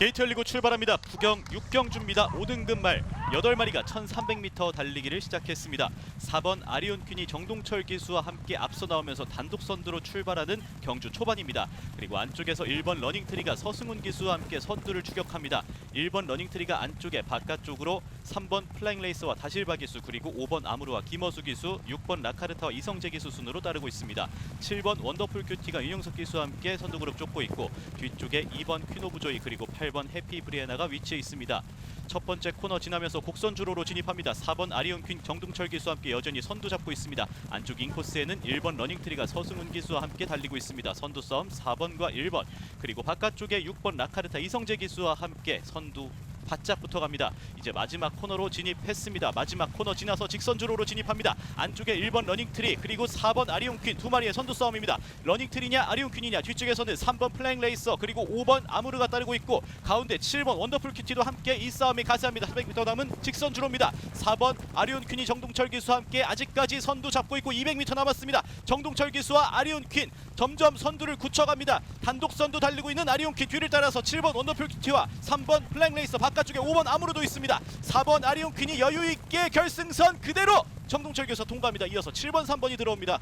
게이트 열리고 출발합니다. 부경 6경주입니다. 5등급 말 8마리가 1300m 달리기를 시작했습니다. 4번 아리온 퀸이 정동철 기수와 함께 앞서 나오면서 단독 선두로 출발하는 경주 초반입니다. 그리고 안쪽에서 1번 러닝트리가 서승훈 기수와 함께 선두를 추격합니다. 1번 러닝트리가 안쪽에 바깥쪽으로 3번 플라잉 레이스와 다실바 기수 그리고 5번 아무르와 김어수 기수 6번 라카르타와 이성재 기수 순으로 따르고 있습니다. 7번 원더풀 큐티가 윤영석 기수와 함께 선두 그룹 쫓고 있고 뒤쪽에 2번 퀴노브조이 그리고 8번 해피 브리에나가 위치해 있습니다. 첫 번째 코너 지나면서 곡선 주로로 진입합니다. 4번 아리온 퀸 정동철 기수와 함께 여전히 선두 잡고 있습니다. 안쪽 인코스에는 1번 러닝트리가 서승훈 기수와 함께 달리고 있습니다. 선두 싸움 4번과 1번 그리고 바깥쪽에 6번 라카르타 이성재 기수와 함께 선두 바짝 붙어갑니다. 이제 마지막 코너로 진입했습니다. 마지막 코너 지나서 직선 주로로 진입합니다. 안쪽에 1번 러닝트리 그리고 4번 아리온퀸 두 마리의 선두 싸움입니다. 러닝트리냐 아리온퀸이냐 뒤쪽에서는 3번 플랭 레이서 그리고 5번 아무르가 따르고 있고 가운데 7번 원더풀 큐티도 함께 이 싸움이 가세합니다. 400m 남은 직선 주로입니다. 4번 아리온퀸이 정동철 기수와 함께 아직까지 선두 잡고 있고 200m 남았습니다. 정동철 기수와 아리온퀸 점점 선두를 굳혀갑니다. 단독 선두 달리고 있는 아리온퀸 뒤를 따라서 7번 원더풀 큐티와 3번 플랭 레이서 바깥쪽에 5번 아무르도 있습니다. 4번 아리온 퀸이 여유 있게 결승선 그대로 정동철 교수 통과합니다. 이어서 7번 3번이 들어옵니다.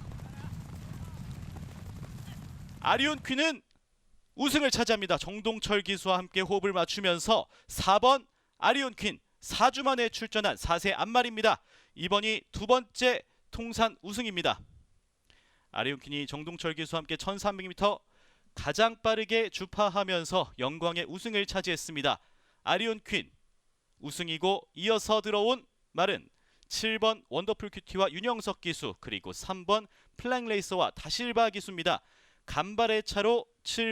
아리온 퀸은 우승을 차지합니다. 정동철 기수와 함께 호흡을 맞추면서 4번 아리온 퀸 4주 만에 출전한 4세 안말입니다. 이번이 두 번째 통산 우승입니다. 아리온 퀸이 정동철 기수와 함께 1300m 가장 빠르게 주파하면서 영광의 우승을 차지했습니다. 아리온 퀸 우승이고 이어서 들어온 말은 7번 원더풀 큐티와 윤영석 기수 그리고 3번 플랭 레이서와 다실바 기수입니다. 간발의 차로 7